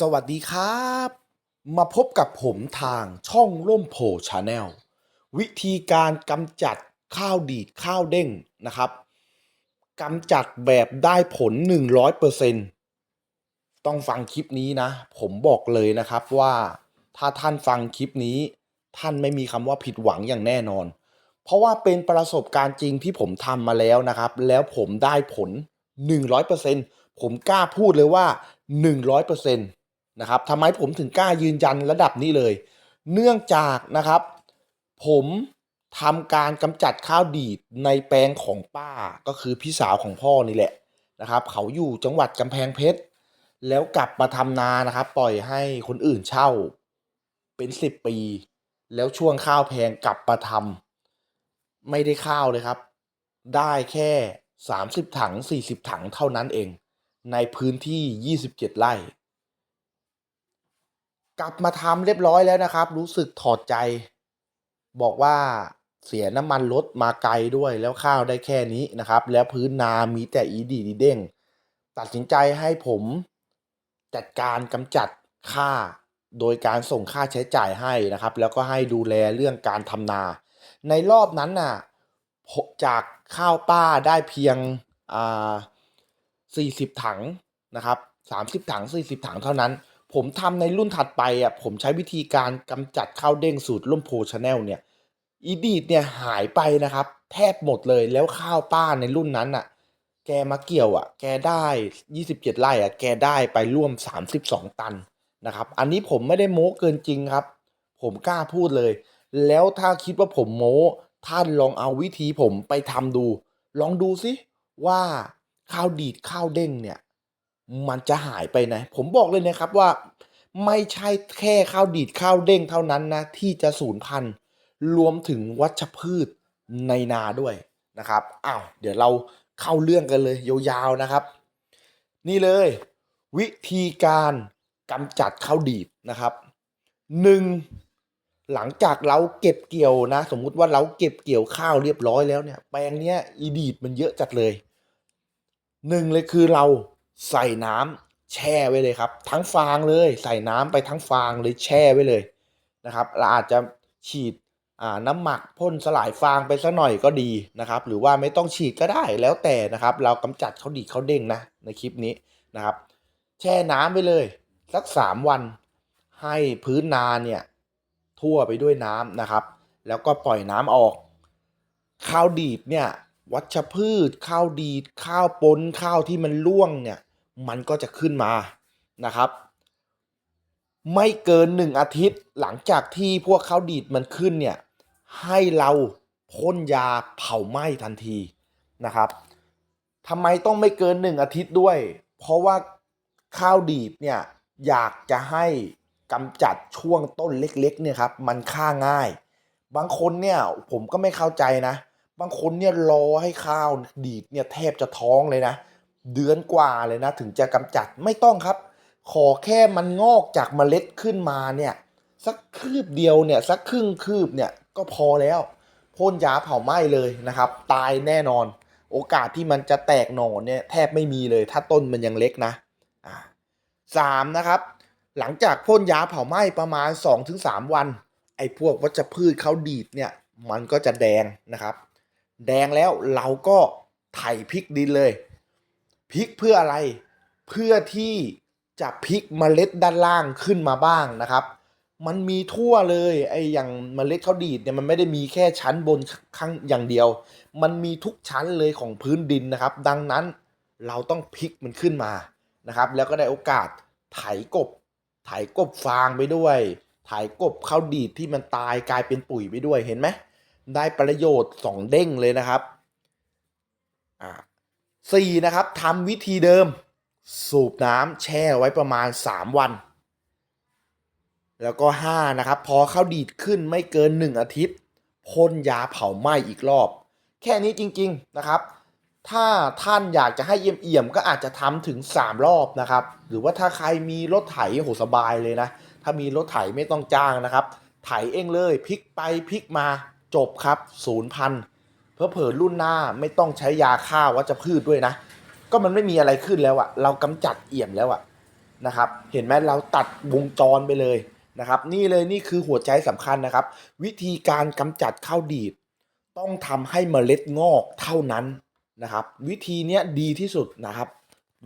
สวัสดีครับ มาพบกับผมทางช่องร่มโพชาแนลวิธีการกำจัดข้าวดีดข้าวเด้งนะครับกำจัดแบบได้ผล 100%ต้องฟังคลิปนี้นะ ผมบอกเลยนะครับว่าถ้าท่านฟังคลิปนี้ ท่านไม่มีคำว่าผิดหวังอย่างแน่นอน เพราะว่าเป็นประสบการณ์จริงที่ผมทำมาแล้วนะครับ แล้วผมได้ผล 100%ผมกล้าพูดเลยว่า 100% นะครับทำไมผมถึงกล้ายืนยันระดับนี้เลย เนื่องจากนะครับ ผมทำการกำจัดข้าวดีดในแปลงของป้าก็คือพี่สาวของพ่อนี่แหละนะครับ เขาอยู่จังหวัดกำแพงเพชรแล้วกลับมาทำนานะครับ ปล่อยให้คนอื่นเช่าเป็นสิบปี แล้วช่วงข้าวแพงกลับมาทำไม่ได้ข้าวเลยครับ ได้แค่ 30 ถัง 40 ถังเท่านั้นเอง ในพื้นที่ 27 ไร่ กลับมาทำเรียบร้อยแล้วนะครับ รู้สึกถอดใจ บอกว่าเสียน้ำมันรถมาไกลด้วยแล้วข้าวได้แค่นี้นะครับ แล้วพื้นนามีแต่อีดีดีเด้ง ตัดสินใจให้ผมจัดการกำจัดค่าโดยการส่งค่าใช้จ่ายให้นะครับ แล้วก็ให้ดูแลเรื่องการทำนา ในรอบนั้นน่ะจากข้าวป้าได้เพียงอ่า40 ถังนะครับ 30 ถัง 40 ถังเท่านั้น ผมทำในรุ่นถัดไปอะผมใช้วิธีการกำจัดข้าวเด้งสูตรล่มโพชาแนลเนี่ยอีดีดเนี่ยหายไปนะครับ แทบหมดเลยแล้วข้าวป้าในรุ่นนั้นอะ แกมาเกี่ยวอะ แกได้ 27 ไร่อะแกได้ไปร่วม 32 ตันนะครับ อันนี้ผมไม่ได้โม้เกินจริงครับ ผมกล้าพูดเลย แล้วถ้าคิดว่าผมโม้ท่านลองเอาวิธีผมไปทำดู ลองดูสิว่าข้าวดีดข้าวเด้งเนี่ย มันจะหายไปไหนผมบอกเลยนะครับว่า ไม่ใช่แค่ข้าวดีดข้าวเด้งเท่านั้นนะ ที่จะสูญพันธุ์รวมถึงวัชพืชในนาด้วยนะครับอ้าวเดี๋ยวเราเข้าเรื่องกันเลยยาวๆนะครับ นี่เลย วิธีการกำจัดข้าวดีดนะครับหนึ่งหลังจากเราเก็บเกี่ยวนะ สมมุติว่าเราเก็บเกี่ยวข้าวเรียบร้อยแล้วเนี่ยแปลงเนี้ยอีดีดมันเยอะจัดเลยหนึ่งเลยคือเรา ใส่น้ำแช่ไว้เลยครับ ทั้งฟางเลย ใส่น้ำไปทั้งฟางเลยแช่ไว้เลยนะครับเราอาจจะฉีดน้ำหมักพ่นสลายฟางไปสักหน่อยก็ดีนะครับ หรือว่าไม่ต้องฉีดก็ได้แล้วแต่นะครับ เรากำจัดเขาดีเขาเด้งนะในคลิปนี้นะครับ แช่น้ำไปเลย สักสามวัน ให้พื้นนาเนี่ยทั่วไปด้วยน้ำนะครับ แล้วก็ปล่อยน้ำออกข้าวดีดเนี่ย วัชพืช ข้าวดีดข้าวปนข้าวที่มันร่วงเนี่ยมันก็จะขึ้นมานะครับ ไม่เกินหนึ่งอาทิตย์หลังจากที่พวกข้าวดีดมันขึ้นเนี่ยให้เราพ่นยาเผาไหม้ทันทีนะครับทำไมต้องไม่เกินหนึ่งอาทิตย์ด้วย เพราะว่าข้าวดีดเนี่ยอยากจะให้กำจัดช่วงต้นเล็กๆเนี่ยครับมันฆ่าง่าย บางคนเนี่ยผมก็ไม่เข้าใจนะ บางคนเนี่ยรอให้ข้าวดีดเนี่ยแทบจะท้องเลยนะ เดือนกว่าเลยนะ ถึงจะกำจัดไม่ต้องครับ ขอแค่มันงอกจากเมล็ดขึ้นมาเนี่ยสักคืบเดียวเนี่ยสักครึ่งคืบเนี่ยก็พอแล้วพ่นยาเผาไหม้เลยนะครับ ตายแน่นอน โอกาสที่มันจะแตกหน่อเนี่ยแทบไม่มีเลย ถ้าต้นมันยังเล็กนะสามนะครับ หลังจากพ่นยาเผาไหม้ประมาณ 2-3 วัน ไอ้พวกวัชพืชเขาดีดเนี่ยมันก็จะแดงนะครับ แดงแล้วเราก็ไถพริกดินเลยพริกเพื่ออะไรเพื่อที่จะพลิกเมล็ดด้านล่างขึ้นมาบ้างนะครับ มันมีทั่วเลยไอ้อย่างเมล็ดข้าวดีดเนี่ยมันไม่ได้มีแค่ชั้นบนข้างอย่างเดียว มันมีทุกชั้นเลยของพื้นดินนะครับ ดังนั้นเราต้องพลิกมันขึ้นมานะครับ แล้วก็ได้โอกาสไถกบ ไถกบฟางไปด้วย ไถกบข้าวดีดที่มันตายกลายเป็นปุ๋ยไปด้วยเห็นไหม ได้ประโยชน์สองเด้งเลยนะครับอ่าสี่นะครับทำวิธีเดิม สูบน้ำแช่ไว้ประมาณ 3 วัน แล้วก็ 5 นะครับ พอข้าวดีดขึ้นไม่เกิน 1 อาทิตย์พ่นยาเผาไหม้อีกรอบ แค่นี้จริง ๆนะครับ ถ้าท่านอยากจะให้เอี่ยมๆก็อาจจะทำถึง 3 รอบนะครับ หรือว่าถ้าใครมีรถไถโหสบายเลยนะ ถ้ามีรถไถไม่ต้องจ้างนะครับ ไถเองเลยพลิกไปพลิกมา จบครับศูนย์พันเพอเผอรุ่นหน้าไม่ต้องใช้ยาฆ่าวัชพืชด้วยนะ ก็มันไม่มีอะไรขึ้นแล้วอะเรากำจัดเอี่ยมแล้วอะนะครับ เห็นไหมเราตัดวงจรไปเลยนะครับ นี่เลยนี่คือหัวใจสำคัญนะครับ วิธีการกำจัดข้าวดีดต้องทำให้เมล็ดงอกเท่านั้นนะครับ วิธีเนี้ยดีที่สุดนะครับ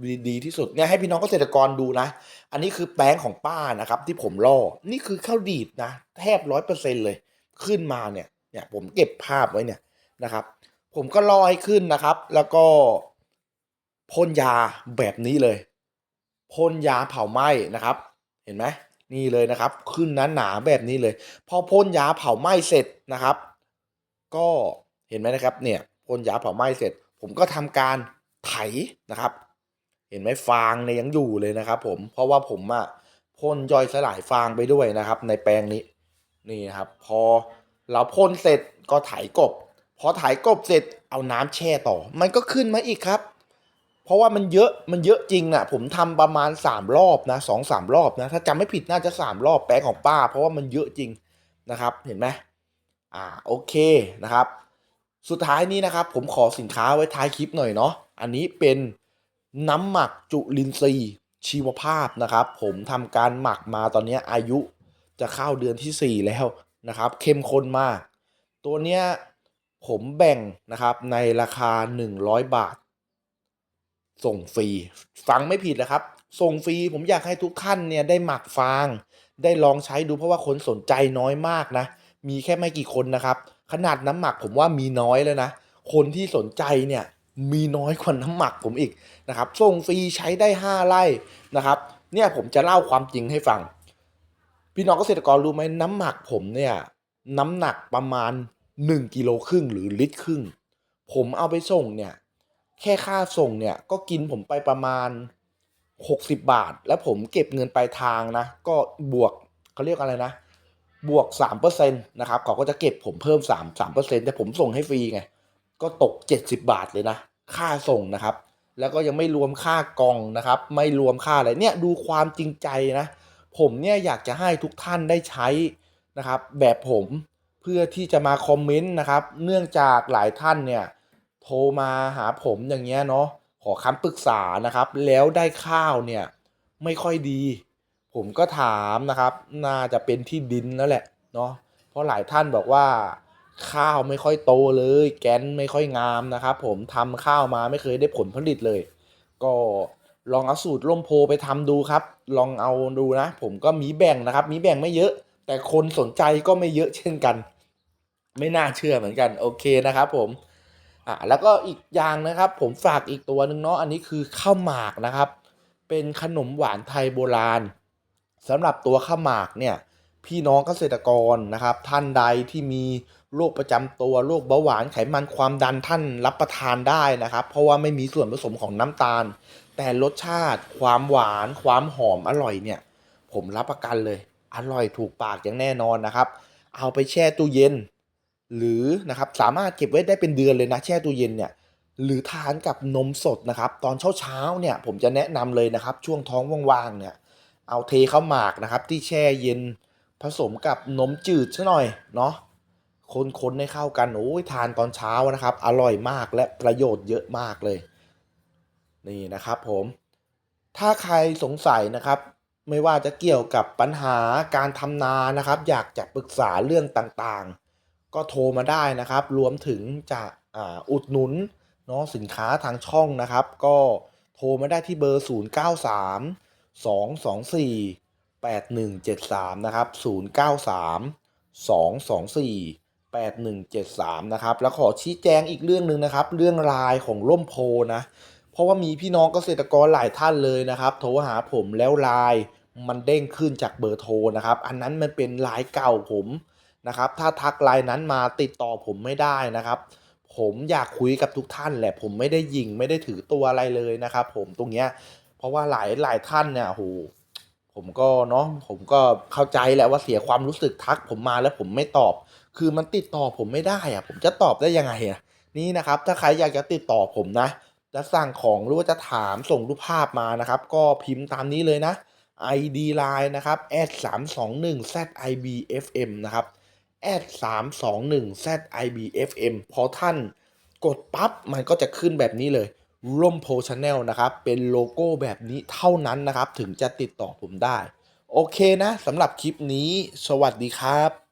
ดีดีที่สุดเนี่ยให้พี่น้องเกษตรกรดูนะ อันนี้คือแป้งของป้านะครับ ที่ผมล่อ นี่คือข้าวดีดนะ แทบร้อยเปอร์เซ็นเลย ขึ้นมาเนี่ย เนี่ยผมเก็บภาพไว้เนี่ยนะครับ ผมก็ลอให้ขึ้นนะครับ แล้วก็พ่นยาแบบนี้เลยพ่นยาเผาไหม้นะครับ เห็นไหมนี่เลยนะครับ ขึ้นหนหนาแบบนี้เลย พอพ่นยาเผาไหม้เสร็จนะครับ ก็เห็นไหมนะครับเนี่ยพ่นยาเผาไหม้เสร็จ ผมก็ทำการไถนะครับ เห็นไหมฟางเนี่ยยังอยู่เลยนะครับ ผมเพราะว่าผมอะพ่นย่อยสลายฟางไปด้วยนะครับ ในแปลงนี้นี่นะครับ พอ เราพ่นเสร็จก็ไถกบ พอไถกบเสร็จเอาน้ำแช่ต่อ มันก็ขึ้นมาอีกครับ เพราะว่ามันเยอะมันเยอะจริงนะผมทำประมาณสามรอบนะสองสามรอบนะ ถ้าจำไม่ผิดน่าจะสามรอบแปลงของป้า เพราะว่ามันเยอะจริงนะครับ เห็นไหมอ่าโอเคนะครับ สุดท้ายนี้นะครับ ผมขอสินค้าไว้ท้ายคลิปหน่อยเนาะอันนี้เป็นน้ำหมักจุลินทรีย์ชีวภาพนะครับ ผมทำการหมักมาตอนนี้อายุจะเข้าเดือนที่ 4 แล้ว นะครับเข้มข้นมาก ตัวเนี้ยผมแบ่งนะครับในราคา 100 บาท ส่งฟรี ฟังไม่ผิดนะครับ ส่งฟรีผมอยากให้ทุกท่านเนี่ยได้หมักฟาง ได้ลองใช้ดูเพราะว่าคนสนใจน้อยมากนะ มีแค่ไม่กี่คนนะครับ ขนาดน้ำหมักผมว่ามีน้อยแล้วนะ คนที่สนใจเนี่ยมีน้อยกว่าน้ำหมักผมอีกนะครับ ส่งฟรีใช้ได้ 5 ไร่นะครับ เนี่ยผมจะเล่าความจริงให้ฟัง พี่น้องเกษตรกรรู้ไหมน้ำหมักผมเนี่ยน้ำหนักประมาณ 1กิโลครึ่งหรือลิตรครึ่ง ผมเอาไปส่งเนี่ยแค่ค่าส่งเนี่ยก็กินผมไปประมาณ 60 บาท แล้วผมเก็บเงินปลายทางนะ ก็บวกเขาเรียกอะไรนะ บวก3%นะครับเขาก็จะเก็บผมเพิ่ม 3 3%แต่ผมส่งให้ฟรีไง ก็ตก 70 บาทเลยนะ ค่าส่งนะครับ แล้วก็ยังไม่รวมค่ากล่องนะครับ ไม่รวมค่าอะไรเนี่ยดูความจริงใจนะ ผมเนี่ยอยากจะให้ทุกท่านได้ใช้นะครับ แบบผมเพื่อที่จะมาคอมเมนต์นะครับ เนื่องจากหลายท่านเนี่ยโทรมาหาผมอย่างเงี้ยเนาะขอคำปรึกษานะครับ แล้วได้ข้าวเนี่ยไม่ค่อยดี ผมก็ถามนะครับ น่าจะเป็นที่ดินแล้วแหละเนาะเพราะหลายท่านบอกว่าข้าวไม่ค่อยโตเลย แกนไม่ค่อยงามนะครับ ผมทำข้าวมาไม่เคยได้ผลผลิตเลย ก็ ลองเอาสูตรล่มโพไปทำดูครับ ลองเอาดูนะ ผมก็มีแบ่งนะครับ มีแบ่งไม่เยอะ แต่คนสนใจก็ไม่เยอะเช่นกัน ไม่น่าเชื่อเหมือนกัน โอเคนะครับผมอะแล้วก็อีกอย่างนะครับ ผมฝากอีกตัวหนึ่งเนาะอันนี้คือข้าวหมากนะครับ เป็นขนมหวานไทยโบราณสำหรับตัวข้าวหมากเนี่ยพี่น้องเกษตรกรนะครับ ท่านใดที่มี โรคประจำตัวโรคเบาหวานไขมันความดันท่านรับประทานได้นะครับ เพราะว่าไม่มีส่วนผสมของน้ำตาล แต่รสชาติ ความหวาน ความหอมอร่อยเนี่ย ผมรับประกันเลย อร่อยถูกปากอย่างแน่นอนนะครับ เอาไปแช่ตู้เย็น หรือนะครับสามารถเก็บไว้ได้เป็นเดือนเลยนะแช่ตู้เย็นเนี่ยหรือทานกับนมสดนะครับ ตอนเช้าๆเนี่ยผมจะแนะนำเลยนะครับ ช่วงท้องว่างๆเนี่ยเอาเทข้าวหมากนะครับ ที่แช่เย็นผสมกับนมจืดซะหน่อยเนาะ คนๆให้เข้ากันโอ้ยทานตอนเช้านะครับ อร่อยมากและประโยชน์เยอะมากเลย นี่นะครับผม ถ้าใครสงสัยนะครับ ไม่ว่าจะเกี่ยวกับปัญหาการทำนานะครับ อยากจะปรึกษาเรื่องต่างๆ ก็โทรมาได้นะครับ รวมถึงจะอ,อุดหนุนเนาะสินค้าทางช่องนะครับ ก็โทรมาได้ที่เบอร์ 093 224 8173 นะครับ 093 224 8173 นะครับ แล้วขอชี้แจงอีกเรื่องหนึ่งนะครับ เรื่องลายของล่มโพนะ เพราะว่ามีพี่น้องเกษตรกรหลายท่านเลยนะครับ โทรหาผมแล้วลน์มันเด้งขึ้นจากเบอร์โทรนะครับ อันนั้นมันเป็นลน์เก่าผมนะครับ ถ้าทักลน์นั้นมาติดต่อผมไม่ได้นะครับ ผมอยากคุยกับทุกท่านแหละ ผมไม่ได้ยิงไม่ได้ถือตัวอะไรเลยนะครับ ผมตรงเนี้ย เพราะว่าหลายหลายท่านเนี่ยโหผมก็เนาะผมก็เข้าใจแหละว่าเสียความรู้สึกทักผมมาแล้วผมไม่ตอบ คือมันติดต่อผมไม่ได้อะผมจะตอบได้ยังไงอะนี่นะครับถ้าใครอยากจะติดต่อผมนะ จะสั่งของหรือว่าจะถามส่งรูปภาพมานะครับ ก็พิมพ์ตามนี้เลยนะ ID Line นะครับ a 3 2 1 ZIBFM นะครับ a 3 2 1 ZIBFM พอท่านกดปั๊บมันก็จะขึ้นแบบนี้เลยร่มโพชแนลนะครับ เป็นโลโก้แบบนี้เท่านั้นนะครับ ถึงจะติดต่อผมได้ โอเคนะสำหรับคลิปนี้ สวัสดีครับ